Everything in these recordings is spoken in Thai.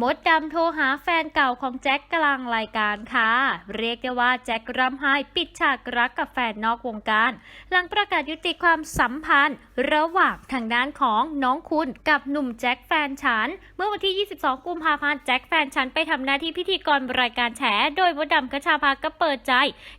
มดดำโทรหาแฟนเก่าของแจ็คกลางรายการค่ะ เรียกได้ว่าแจ็คร่ำไห้ปิดฉากรักกับแฟนนอกวงการ หลังประกาศยุติความสัมพันธ์ ระหว่างทางด้านของน้องคุณกับหนุ่มแจ็คแฟนฉัน เมื่อวันที่ 22 กุมภาพันธ์แจ็คแฟนฉันไปทำหน้าที่พิธีกรรายการแฉ โดยมดดำกระชาภาก็เปิดใจ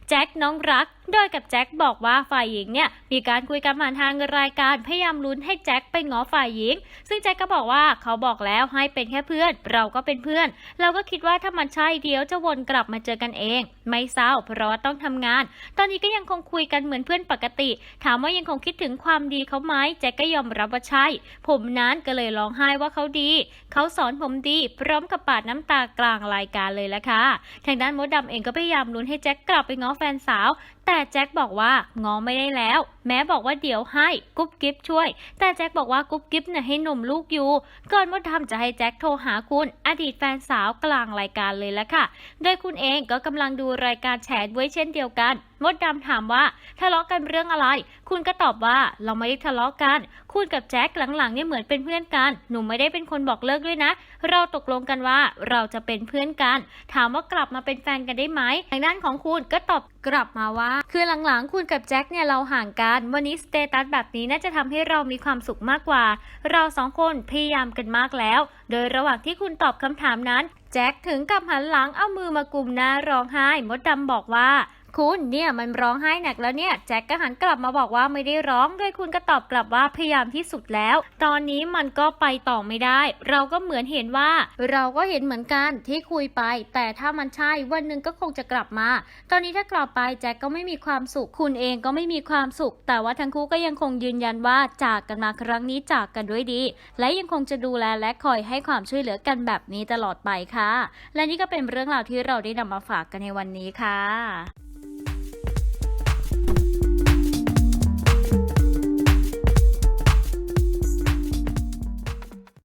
แจ็คน้องรัก โดยกับแจ็คบอกว่าฝ่ายหญิงเนี่ยมีการคุยกันผ่านทางรายการพยายามลุ้นให้แจ็คไปง้อฝ่ายหญิง ซึ่งแจ็คก็บอกว่าเขาบอกแล้วให้เป็นแค่เพื่อนเราก็เป็นเพื่อน เราก็คิดว่าถ้ามันใช่เดี๋ยวจะวนกลับมาเจอกันเอง ไม่เศร้าเพราะว่าต้องทำงาน ตอนนี้ก็ยังคงคุยกันเหมือนเพื่อนปกติ ถามว่ายังคงคิดถึงความดีเขาไหมแจ็คก็ยอมรับว่าใช่ ผมนั้นก็เลยร้องไห้ว่าเขาดี เขาสอนผมดี พร้อมกับปาดน้ำตากลางรายการเลยละค่ะทางด้านมดดำเองก็พยายามลุ้นให้แจ็คกลับไปง้อแฟนสาว แต่แจ็คบอกว่าง้อไม่ได้แล้ว แม้บอกว่าเดี๋ยวให้กุ๊บกิ๊บช่วย แต่แจ็คบอกว่ากุ๊บกิ๊บเนี่ยให้หนุ่มลูกอยู่ก่อนมดดำจะให้แจ็คโทรหาคุณ อดีตแฟนสาวกลางรายการเลยละค่ะ โดยคุณเองก็กำลังดูรายการแฉด้วยเช่นเดียวกัน มดดำถามว่าทะเลาะกันเรื่องอะไร คุณก็ตอบว่าเราไม่ได้ทะเลาะกัน คุณกับแจ็คหลังๆเนี่ยเหมือนเป็นเพื่อนกัน หนูไม่ได้เป็นคนบอกเลิกด้วยนะ เราตกลงกันว่าเราจะเป็นเพื่อนกัน ถามว่ากลับมาเป็นแฟนกันได้ไหมทางด้านของคุณก็ตอบกลับมาว่า คือหลังๆ คุณกับแจ็คเนี่ยเราห่างกัน วันนี้สเตตัสแบบนี้น่าจะทำให้เรามีความสุขมากกว่า เราสองคนพยายามกันมากแล้ว โดยระหว่างที่คุณตอบคำถามนั้น แจ็คถึงกับหันหลังเอามือมากุมหน้าร้องไห้ มดดำบอกว่า คุณเนี่ยมันร้องไห้หนักแล้วเนี่ย แจ็คก็หันกลับมาบอกว่าไม่ได้ร้องโดยคุณก็ตอบกลับว่าพยายามที่สุดแล้ว ตอนนี้มันก็ไปต่อไม่ได้ เราก็เหมือนเห็นว่า เราก็เห็นเหมือนกันที่คุยไป แต่ถ้ามันใช่วันหนึ่งก็คงจะกลับมา ตอนนี้ถ้ากลับไปแจ็คก็ไม่มีความสุข คุณเองก็ไม่มีความสุข แต่ว่าทั้งคู่ก็ยังคงยืนยันว่าจากกันมาครั้งนี้จากกันด้วยดี และยังคงจะดูแลและคอยให้ความช่วยเหลือกันแบบนี้ตลอดไปค่ะ และนี่ก็เป็นเรื่องราวที่เราได้นำมาฝากกันในวันนี้ค่ะ